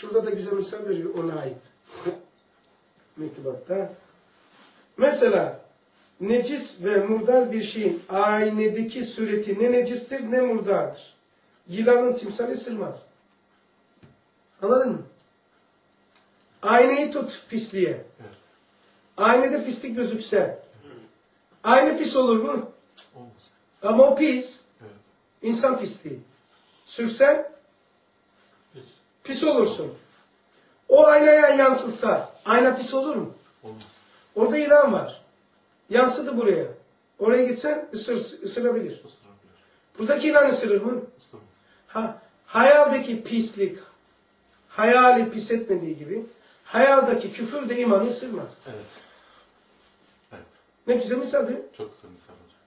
şurada da güzel misal veriyor ona ait. Mektubatta. Mesela necis ve murdar bir şeyin aynedeki sureti ne necistir ne murdardır. Yılanın timsali ısırmaz. Anladın mı? Aynayı tut pisliğe. Aynada pislik gözükse. Ayna pis olur mu? Olmaz. Ama o pis. İnsan pisliği. Sürsen. Pis olursun. O aynaya yansıtsa ayna pis olur mu? Olmaz. Orada ilan var. Yansıdı buraya. Oraya gitsen ısır, ısırabilir. Isırabilir. Buradaki ilan ısırır mı? Ha, hayaldeki pislik, hayali pis etmediği gibi, hayaldaki küfür de imanı ısırmaz. Evet. Evet. Ne güzel misal değil mi? Çok güzel misal hocam.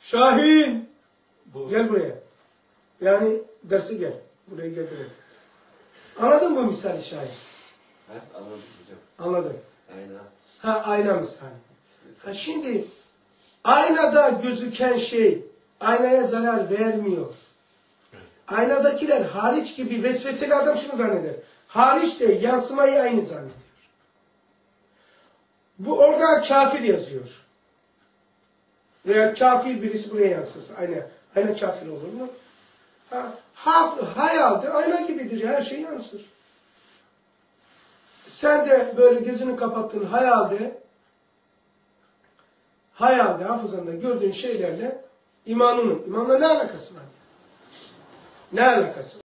Şahin! Bu Gel buraya. Yani derse gel. Buraya buraya. Anladın mı bu misali Şahin? Ha, anladım hocam. Anladım. Aynen. Ha ayna misali. Ha şimdi aynada gözüken şey aynaya zarar vermiyor. Evet. Aynadakiler hariç gibi vesveseli adam şunu zanneder. Hariç de yansımayı aynı zannediyor. Bu orada kafir yazıyor. Veya kafir birisi buraya yansırsın. Ayna, ayna kafir olur mu? Ha, ha, hayalde ayna gibidir. Her şey yansır. Sen de böyle gözünü kapattın hayalde hayalde hafızanda gördüğün şeylerle imanının, imanla ne alakası var? Ne alakası?